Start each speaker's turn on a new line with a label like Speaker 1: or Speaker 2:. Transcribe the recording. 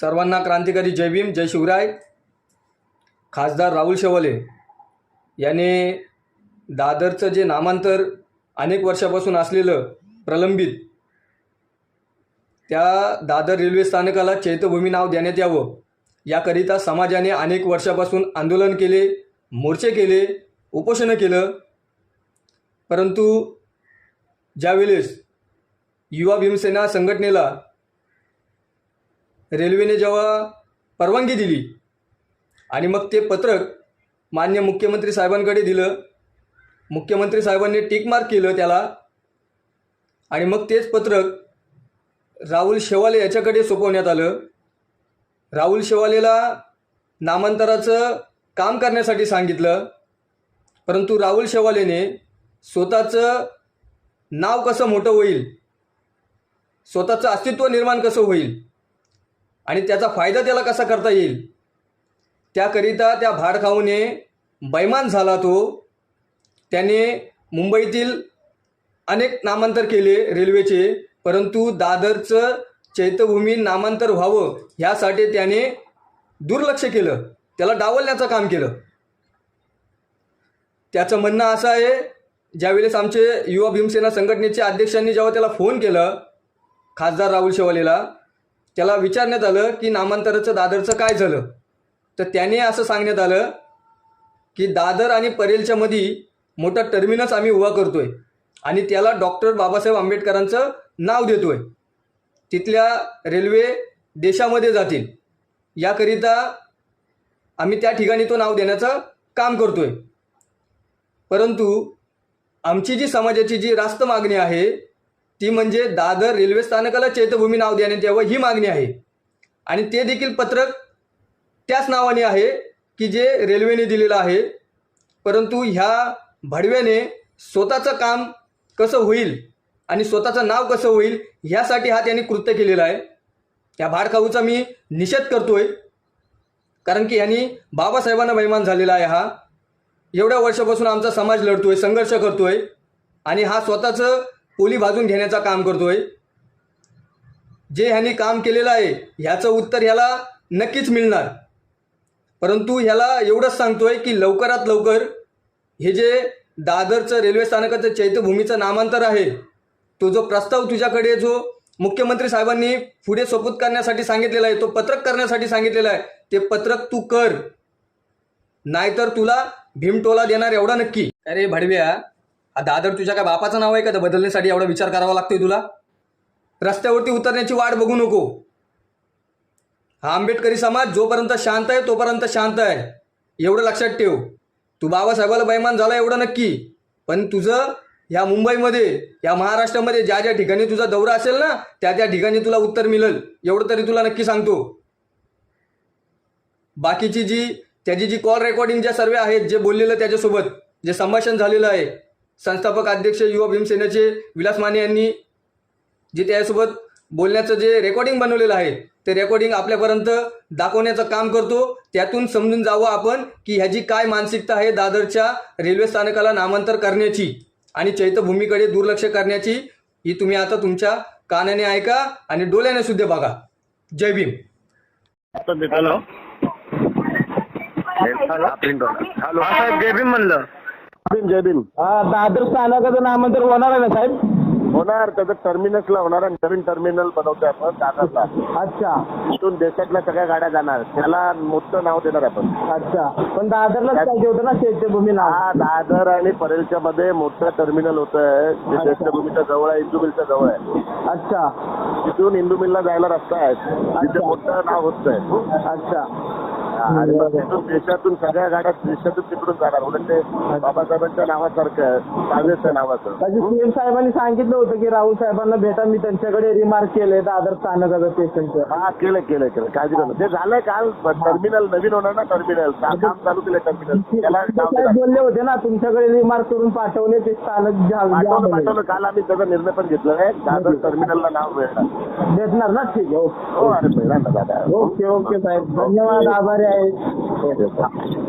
Speaker 1: सर्वांना क्रांतिकारी जय भीम जय शिवराय. खासदार राहुल शेवले याने दादरचं जे नामांतर अनेक वर्षापासून असलेलं प्रलंबित त्या दादर रेल्वे स्थानकाला चैत्यभूमी नाव देण्यात यावं याकरिता समाजाने अनेक वर्षापासून आंदोलन केले मोर्चे केले उपोषणं केलं. परंतु ज्यावेळेस युवा भीमसेना संघटनेला रेल्वेने जेव्हा परवानगी दिली आणि मग ते पत्रक मान्य मुख्यमंत्री साहेबांकडे दिलं मुख्यमंत्री साहेबांनी टिक मार्क केलं त्याला आणि मग तेच पत्रक राहुल शेवाले याच्याकडे सोपवण्यात आलं. राहुल शेवालेला नामांतराचं काम करण्यासाठी सांगितलं परंतु राहुल शेवालेने स्वतःचं नाव कसं मोठं होईल स्वतःचं अस्तित्व निर्माण कसं होईल आणि त्याचा फायदा त्याला कसा करता येईल? त्याकरिता त्या भाडखाऊने बैमान झाला तो. त्याने मुंबईतील अनेक नामांतर केले रेल्वेचे परंतु दादरचं चैत्यभूमी नामांतर व्हावं ह्यासाठी त्याने दुर्लक्ष केलं. त्याला डावलण्याचं काम केलं. त्याचं म्हणणं असं आहे ज्यावेळेस आमचे युवा भीमसेना संघटनेचे अध्यक्षांनी जेव्हा त्याला फोन केलं खासदार राहुल शेवालेला त्याला विचारण्यात आलं की नामांतराचं दादरचं काय झालं? तर त्याने असं सांगण्यात आलं की दादर आणि परेलच्या मध्ये मोठा टर्मिनस आम्ही उभा करतोय आणि त्याला डॉक्टर बाबासाहेब आंबेडकरांचं नाव देतोय. तिथल्या रेल्वे देशामध्ये जातील. याकरिता आम्ही त्या ठिकाणी तो नाव देण्याचं काम करतोय. परंतु आमची जी समाजाची जी रास्त मागणी आहे ती म्हणजे दादर रेल्वे स्थानकाला चैत्यभूमी नाव देण्यात यावं ही मागणी आहे. आणि ते देखील पत्रक त्याच नावाने आहे की जे रेल्वेने दिलेलं आहे. परंतु ह्या भडव्याने स्वतःचं काम कसं होईल आणि स्वतःचं नाव कसं होईल ह्यासाठी हा त्यांनी कृत्य केलेलं आहे. या भाडखाऊचा मी निषेध करतोय. कारण की ह्यांनी बाबासाहेबांना बैमान झालेला आहे हा. एवढ्या वर्षापासून आमचा समाज लढतोय संघर्ष करतोय. आणि हा स्वतःचं पोली भाजून घेण्याचं काम करतोय. जे ह्यांनी काम केलेलं आहे ह्याचं उत्तर ह्याला नक्कीच मिळणार. परंतु ह्याला एवढंच सांगतोय की लवकरात लवकर हे जे दादरचं रेल्वे स्थानकाचं चैत्यभूमीचं नामांतर आहे तो जो प्रस्ताव तुझ्याकडे जो मुख्यमंत्री साहेबांनी पुढे सोपूत करण्यासाठी सांगितलेला आहे तो पत्रक करण्यासाठी सांगितलेला आहे ते पत्रक तू कर. नाहीतर तुला भीमटोला देणार एवढा नक्की. अरे भडव्या दादर तुझ्या काय बापाचं नाव आहे का? तर बदलण्यासाठी एवढा विचार करावा लागतोय तुला? रस्त्यावरती उतरण्याची वाट बघू नको. हा आंबेडकरी समाज जोपर्यंत शांत आहे तोपर्यंत शांत आहे. एवढं लक्षात ठेव. तू बाबासाहेबाला बैमान झाला एवढं नक्की. पण तुझं या मुंबईमध्ये या महाराष्ट्रामध्ये ज्या ज्या ठिकाणी तुझा दौरा असेल ना त्या त्या ठिकाणी तुला उत्तर मिळेल. एवढं तरी तुला नक्की सांगतो. बाकीची जी त्याची जी कॉल रेकॉर्डिंग ज्या सर्व आहेत जे बोललेलं त्याच्यासोबत जे संभाषण झालेलं आहे संस्थापक अध्यक्ष युवा भीमसेनेचे विलास माने यांनी जे त्याच्यासोबत बोलण्याचं जे रेकॉर्डिंग बनवलेलं आहे ते रेकॉर्डिंग आपल्यापर्यंत दाखवण्याचं काम करतो. त्यातून समजून जावं आपण की ह्याची काय मानसिकता आहे दादरच्या रेल्वे स्थानकाला नामांतर करण्याची आणि चैत्यभूमीकडे दुर्लक्ष करण्याची ही तुम्ही आता तुमच्या कानाने ऐका आणि डोळ्याने सुद्धा बघा. Jai Bhim.
Speaker 2: Hello hello
Speaker 3: hello साहेब जय भीम म्हणलं.
Speaker 2: भीम जय भीम.
Speaker 3: हा दादर स्थानकाचं नामांतर होणार आहे ना साहेब?
Speaker 2: होणार त्याचं टर्मिनसला होणार आणि नवीन टर्मिनल बनवतोय आपण दादरला.
Speaker 3: अच्छा.
Speaker 2: इथून देशातल्या सगळ्या गाड्या जाणार. त्याला मोठं नाव देणार आपण.
Speaker 3: अच्छा. पण दादरलाच पाहिजे होतं ना चैत्यभूमी नाव?
Speaker 2: हा दादर आणि परेलच्या मध्ये मोठं टर्मिनल होत आहे जे. चैत्यभूमीच्या जवळ आहे इंदू मिलच्या जवळ आहे.
Speaker 3: अच्छा.
Speaker 2: तिथून इंदू मिलला जायला रस्ता आहे. तिथे. मोठं नाव होत आहे
Speaker 3: अच्छा.
Speaker 2: आणि मग तिथून देशातून सगळ्या गाड्या देशातून तिकडून जाणार. उलट ते बाबासाहेबांच्या नावासारखं काँग्रेसच्या नावाचं.
Speaker 3: म्हणजे सीएम साहेबांनी सांगितलं होतं की राहुल साहेबांना भेटा मी त्यांच्याकडे रिमार्क केले दादर स्थानकाचं स्टेशनचं
Speaker 2: हा केलं केलं केलं. काळजी करू. ते झालंय काल टर्मिनल नवीन होणार ना टर्मिनल काम चालू केलं टर्मिनल त्याला
Speaker 3: साहेब. बोलले होते ना तुमच्याकडे रिमार्क करून पाठवले ते स्थानक
Speaker 2: पाठवलं काल आम्ही त्याचा निर्णय पण घेतला आहे दादर टर्मिनलला नाव मिळणार.
Speaker 3: भेटणार ना? ठीक आहे. ओके.
Speaker 2: हो अरे मिळणार ना दादा.
Speaker 3: ओके ओके साहेब. धन्यवाद. आभारी आहे